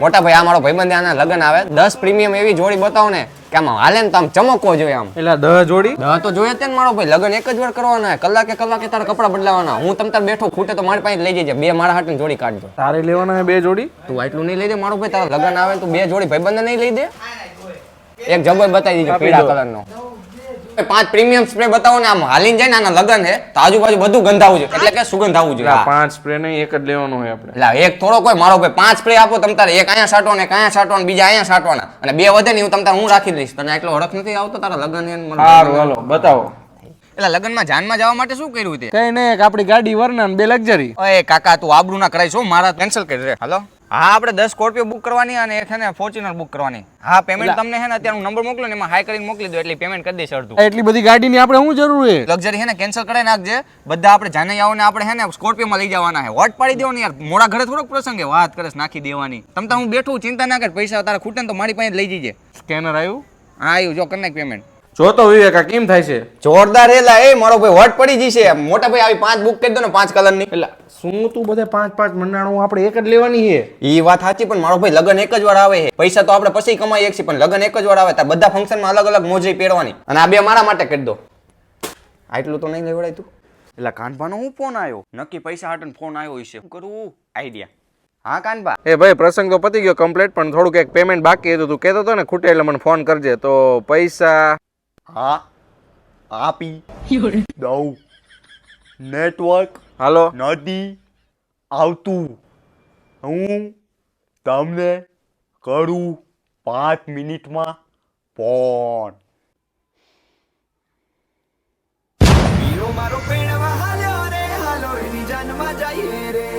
મોટા ભાઈ આ મારો ભાઈબંધ આના લગ્ન આવે. દસ પ્રીમિયમ એવી જોડી બતાવો ને કે આમ હાલે ને તો આમ ચમકવો જોઈએ આમ. એટલે દહ જોડી? દહ તો જોઈએ તે ને મારો ભાઈ. લગ્ન એક જ વાર કરવાના હોય કલાકે કલાકે તારા કપડા બદલાવાના. હું તમ તાર બેઠો ખૂટે તો મારી પાસે લઈ જજે. બે મારા હાટની જોડી કાઢજો. તારે લેવાના બે જોડી? તું આટલું નહીં લઈ દે મારો ભાઈ. તારા લગ્ન આવે તો બે જોડી ભાઈબંધ નહીં લઈ દે. એક જબર બતાવી દીધો પીળા કલર કલરનો. પાંચ પ્રીમિયમ સ્પ્રે બતાવો ને આમ હાલીને જાય ને આના લગન છે તો આજુબાજુ બધું ગંધાવું જોઈએ એટલે કે સુગંધ આવવું જોઈએ પાંચ સ્પ્રે નહીં એક જ લેવાનો હોય આપણે. એટલે એક થોડો કોઈ મારો ભાઈ પાંચ સ્પ્રે આપો તમ તારે એક અહીંયા સાટવાનો એક અહીંયા સાટવાનો બીજા અહીંયા સાટવાના. અને બે વધે ને હું તમ તારે હું રાખી દઈશ. તને એટલો હરખ નથી આવતો તારા લગન ને હાલો બતાવો. એટલે લગ્નમાં જાનમાં જવા માટે શું કર્યું તે? કઈ નહીં એક આપણી ગાડી વરના ને બે લક્ઝરી. ઓય કાકા તું આબરૂ ના કરાય શું મારા કેન્સલ કરી દે. હાલો? હા આપણે દસ સ્કોર્પિયો બુક કરવાની અને એક છે ને ફોર્ચ્યુનર બુક કરવાની. હા પેમેન્ટ તમને છે ને અત્યારે નંબર મોકલો ને એમાં હાઈ કરીને મોકલી દો એટલે પેમેન્ટ કરી દઈશ અડધું. એટલી બધી ગાડીની આપણે શું જરૂર છે? લક્ઝરી છે ને કેન્સલ કરાવી નાખજે. બધા આપણે જાને આવો ને આપણે છે ને સ્કોર્પિયોમાં લઈ જવાના છે. વોટ પાડી દેવાની યાર. મોડા ઘરે થોડોક પ્રસંગ છે વાત કરે નાખી દેવાની. તમ હું બેઠું ચિંતા ના કર. પૈસા તારા ખૂટે ને તો મારી પાસે લઈ જજે. સ્કેનર આવ્યું? હા આવ્યું. જો કરી નાખ પેમેન્ટ જોતો વિવેક આ કેમ થાય છે? જોરદાર એલા એ મારો ભાઈ વટ પડી જશે મોટા ભાઈ આવી પાંચ બુક કરી દો ને પાંચ કલરની એટલે શું તું બધે પાંચ પાંચ મંડાણું આપણે એક જ લેવાની છે? એ વાત સાચી પણ મારો ભાઈ લગન એક જ વાર આવે છે. પૈસા તો આપણે પછી કમાઈ છીએ પણ લગન એક જ વાર આવે ત્યાં બધા ફંક્શનમાં અલગ અલગ મોજરી પહેરવાની. અને આ બે મારા માટે કરી દો. આટલું તો નહીં લેવડાય તું. એટલે કાનભાનો હું ફોન આવ્યો નક્કી પૈસા હાટન ફોન આવ્યો હશે. શું કરવું આઈડિયા હા કાનભા? એ ભાઈ પ્રસંગ તો પતી ગયો કમ્પ્લીટ પણ થોડુંક એક પેમેન્ટ બાકી હતું. તું કહેતો હતો ને ખૂટે એટલે મને ફોન કરજે. તો પૈસા હા આપી. દઉં. નેટવર્ક હાલો. નથી આવતું. હું તમને કરું પાંચ મિનિટમાં ફોન. મારો પેણવા હાલ્યો રે હાલો એની જન્મ જઈએ રે.